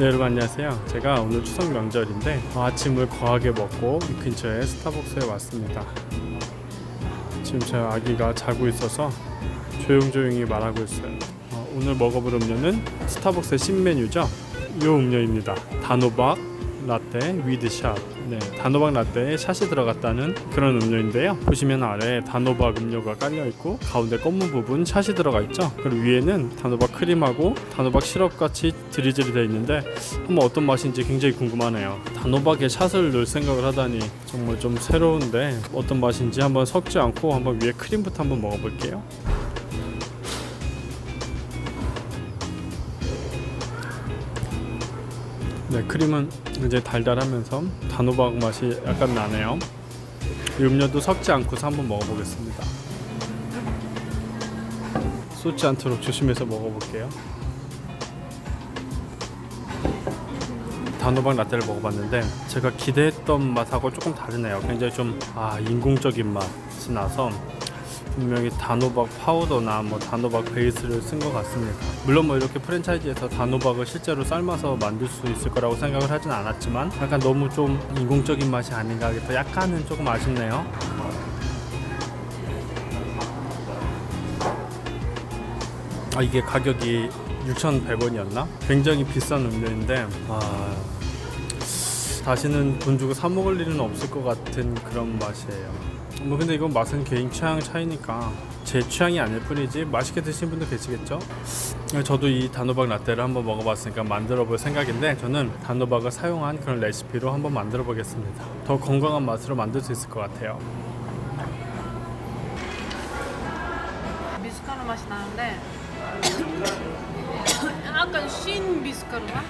네 여러분 안녕하세요. 제가 오늘 추석 명절인데 아침을 거하게 먹고 이 근처에 스타벅스에 왔습니다. 지금 제 아기가 자고 있어서 조용조용히 말하고 있어요. 어, 오늘 먹어볼 음료는 스타벅스의 신메뉴죠? 이 음료입니다. 단호박 라떼 위드샷. 네, 단호박 라떼에 샷이 들어갔다는 그런 음료인데요. 보시면 아래 단호박 음료가 깔려 있고 가운데 검은 부분 샷이 들어가 있죠. 그리고 위에는 단호박 크림하고 단호박 시럽 같이 드리즐이 되어 있는데 한번 어떤 맛인지 굉장히 궁금하네요. 단호박에 샷을 넣을 생각을 하다니 정말 좀 새로운데 어떤 맛인지 한번 섞지 않고 한번 위에 크림부터 한번 먹어볼게요 네, 크림은 이제 달달하면서 단호박 맛이 약간 나네요. 이 음료도 섞지 않고서 한번 먹어보겠습니다. 쏟지 않도록 조심해서 먹어볼게요. 단호박 라떼를 먹어봤는데 제가 기대했던 맛하고 조금 다르네요. 굉장히 좀 아, 인공적인 맛이 나서 분명히 단호박 파우더나 뭐 단호박 베이스를 쓴 것 같습니다. 물론 뭐 이렇게 프랜차이즈에서 단호박을 실제로 삶아서 만들 수 있을 거라고 생각을 하진 않았지만 약간 너무 좀 인공적인 맛이 아닌가 해서 약간은 조금 아쉽네요. 아 이게 가격이 6,100원이었나? 굉장히 비싼 음료인데 아 다시는 돈 주고 사 먹을 일은 없을 것 같은 그런 맛이에요. 뭐 근데 이건 맛은 개인 취향 차이니까 제 취향이 아닐 뿐이지 맛있게 드시는 분도 계시겠죠? 저도 이 단호박 라떼를 한번 먹어봤으니까 만들어 볼 생각인데 저는 단호박을 사용한 그런 레시피로 한번 만들어 보겠습니다. 더 건강한 맛으로 만들 수 있을 것 같아요. 미숫가루 맛이 나는데 약간 쉰 미숫가루 맛?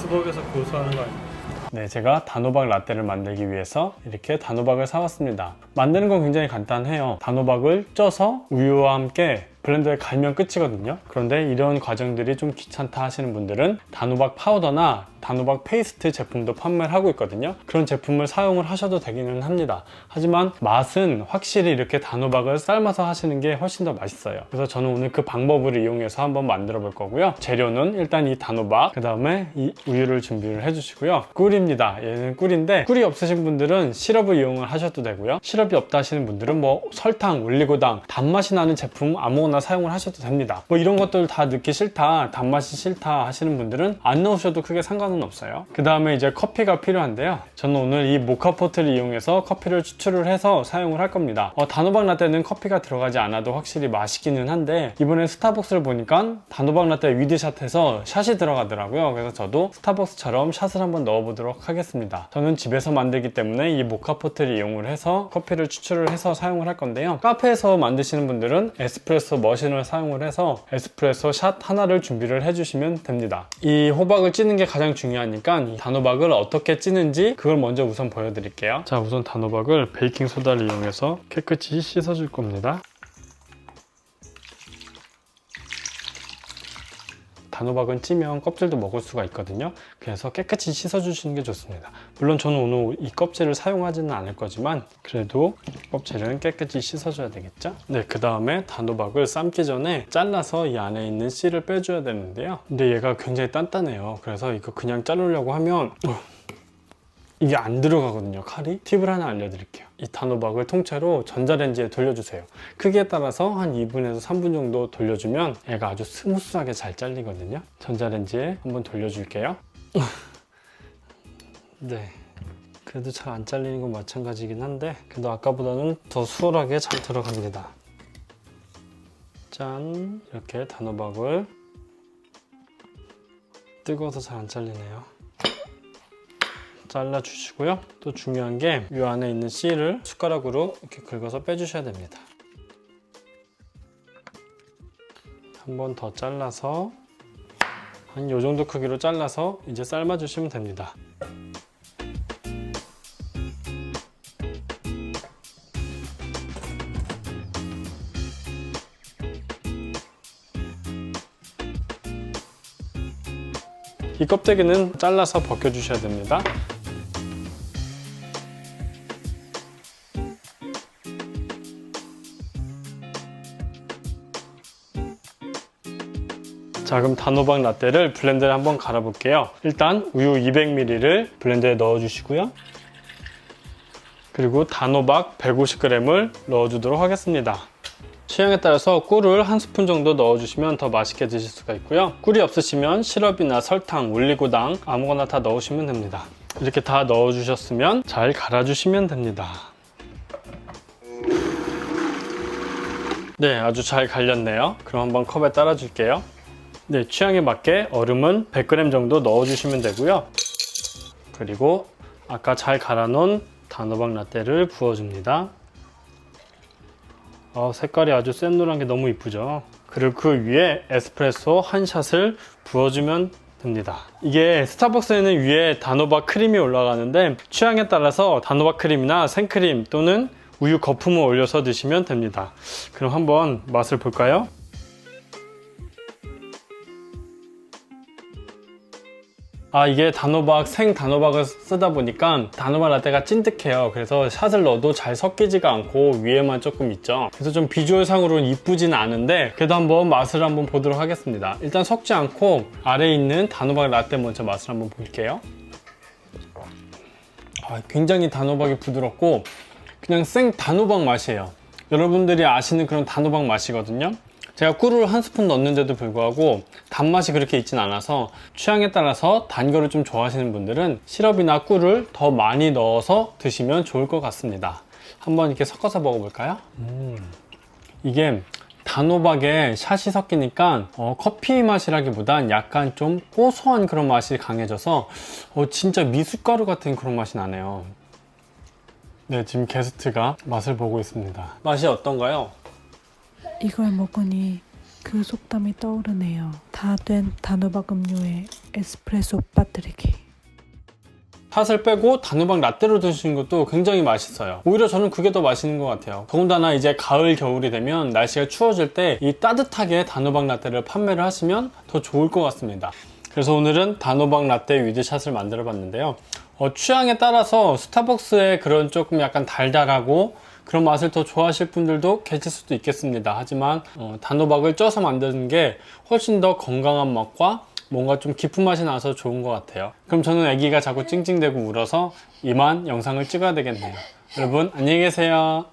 수박에서 고소하는 거 아니에요? 네, 제가 단호박 라떼를 만들기 위해서 이렇게 단호박을 사왔습니다. 만드는 건 굉장히 간단해요. 단호박을 쪄서 우유와 함께 블렌더에 갈면 끝이거든요. 그런데 이런 과정들이 좀 귀찮다 하시는 분들은 단호박 파우더나 단호박 페이스트 제품도 판매를 하고 있거든요. 그런 제품을 사용을 하셔도 되기는 합니다. 하지만 맛은 확실히 이렇게 단호박을 삶아서 하시는 게 훨씬 더 맛있어요. 그래서 저는 오늘 그 방법을 이용해서 한번 만들어 볼 거고요. 재료는 일단 이 단호박, 그 다음에 이 우유를 준비를 해주시고요. 꿀입니다. 얘는 꿀인데 꿀이 없으신 분들은 시럽을 이용을 하셔도 되고요. 시럽이 없다 하시는 분들은 뭐 설탕, 올리고당, 단맛이 나는 제품 아무거나 사용을 하셔도 됩니다. 뭐 이런 것들 다 넣기 싫다, 단맛이 싫다 하시는 분들은 안 넣으셔도 크게 상관은 없어요. 그 다음에 이제 커피가 필요한데요. 저는 오늘 이 모카포트를 이용해서 커피를 추출을 해서 사용을 할 겁니다. 어, 단호박 라떼는 커피가 들어가지 않아도 확실히 맛있기는 한데 이번에 스타벅스를 보니까 단호박 라떼 위드샷해서 샷이 들어가더라고요. 그래서 저도 스타벅스처럼 샷을 한번 넣어보도록 하겠습니다. 저는 집에서 만들기 때문에 이 모카포트를 이용을 해서 커피를 추출을 해서 사용을 할 건데요. 카페에서 만드시는 분들은 에스프레소 머신을 사용을 해서 에스프레소 샷 하나를 준비를 해주시면 됩니다. 이 호박을 찌는 게 가장 중요하니까 이 단호박을 어떻게 찌는지 그걸 먼저 우선 보여드릴게요. 자, 우선 단호박을 베이킹 소다를 이용해서 깨끗이 씻어줄 겁니다. 단호박은 찌면 껍질도 먹을 수가 있거든요. 그래서 깨끗이 씻어주시는 게 좋습니다. 물론 저는 오늘 이 껍질을 사용하지는 않을 거지만 그래도 껍질은 깨끗이 씻어줘야 되겠죠? 네, 그 다음에 단호박을 삶기 전에 잘라서 이 안에 있는 씨를 빼줘야 되는데요. 근데 얘가 굉장히 단단해요. 그래서 이거 그냥 자르려고 하면 이게 안 들어가거든요 칼이. 팁을 하나 알려드릴게요. 이 단호박을 통째로 전자레인지에 돌려주세요. 크기에 따라서 한 2분에서 3분 정도 돌려주면 얘가 아주 스무스하게 잘 잘리거든요. 전자레인지에 한번 돌려줄게요. 네. 그래도 잘 안 잘리는 건 마찬가지긴 한데 그래도 아까보다는 더 수월하게 잘 들어갑니다. 짠. 이렇게 단호박을 뜨거워서 잘 안 잘리네요 잘라 주시고요. 또 중요한 게 이 안에 있는 씨를 숟가락으로 이렇게 긁어서 빼주셔야 됩니다. 한 번 더 잘라서 한 이 정도 크기로 잘라서 이제 삶아 주시면 됩니다. 이 껍데기는 잘라서 벗겨주셔야 됩니다. 자, 그럼 단호박 라떼를 블렌더에 한번 갈아 볼게요. 일단 우유 200ml를 블렌더에 넣어 주시고요. 그리고 단호박 150g을 넣어 주도록 하겠습니다. 취향에 따라서 꿀을 한 스푼 정도 넣어주시면 더 맛있게 드실 수가 있고요. 꿀이 없으시면 시럽이나 설탕, 올리고당 아무거나 다 넣으시면 됩니다. 이렇게 다 넣어주셨으면 잘 갈아주시면 됩니다. 네, 아주 잘 갈렸네요. 그럼 한번 컵에 따라 줄게요. 네, 취향에 맞게 얼음은 100g 정도 넣어주시면 되고요. 그리고 아까 잘 갈아놓은 단호박 라떼를 부어줍니다. 어, 색깔이 아주 샛노란 게 너무 이쁘죠. 그리고 그 위에 에스프레소 한 샷을 부어주면 됩니다. 이게 스타벅스에는 위에 단호박 크림이 올라가는데 취향에 따라서 단호박 크림이나 생크림 또는 우유 거품을 올려서 드시면 됩니다. 그럼 한번 맛을 볼까요? 아 이게 단호박 생 단호박을 쓰다 보니까 단호박 라떼가 찐득해요. 그래서 샷을 넣어도 잘 섞이지가 않고 위에만 조금 있죠. 그래서 좀 비주얼 상으로는 이쁘진 않은데 그래도 한번 맛을 한번 보도록 하겠습니다. 일단 섞지 않고 아래에 있는 단호박 라떼 먼저 맛을 한번 볼게요. 아, 굉장히 단호박이 부드럽고 그냥 생 단호박 맛이에요. 여러분들이 아시는 그런 단호박 맛이거든요 제가 꿀을 한 스푼 넣는데도 불구하고 단맛이 그렇게 있진 않아서 취향에 따라서 단 거를 좀 좋아하시는 분들은 시럽이나 꿀을 더 많이 넣어서 드시면 좋을 것 같습니다. 한번 이렇게 섞어서 먹어볼까요? 음, 이게 단호박에 샷이 섞이니까 어, 커피 맛이라기보단 약간 좀 고소한 그런 맛이 강해져서 어, 진짜 미숫가루 같은 그런 맛이 나네요. 네, 지금 게스트가 맛을 보고 있습니다. 맛이 어떤가요? 이걸 먹으니 그 속담이 떠오르네요. 다 된 단호박 음료에 에스프레소 빠뜨리기. 팥을 빼고 단호박 라떼로 드시는 것도 굉장히 맛있어요. 오히려 저는 그게 더 맛있는 것 같아요. 더군다나 이제 가을, 겨울이 되면 날씨가 추워질 때 이 따뜻하게 단호박 라떼를 판매를 하시면 더 좋을 것 같습니다. 그래서 오늘은 단호박 라떼 위드샷을 만들어 봤는데요. 어, 취향에 따라서 스타벅스의 그런 조금 약간 달달하고 그런 맛을 더 좋아하실 분들도 계실 수도 있겠습니다. 하지만 어, 단호박을 쪄서 만드는 게 훨씬 더 건강한 맛과 뭔가 좀 깊은 맛이 나서 좋은 것 같아요. 그럼 저는 아기가 자꾸 찡찡대고 울어서 이만 영상을 찍어야 되겠네요. 여러분 안녕히 계세요.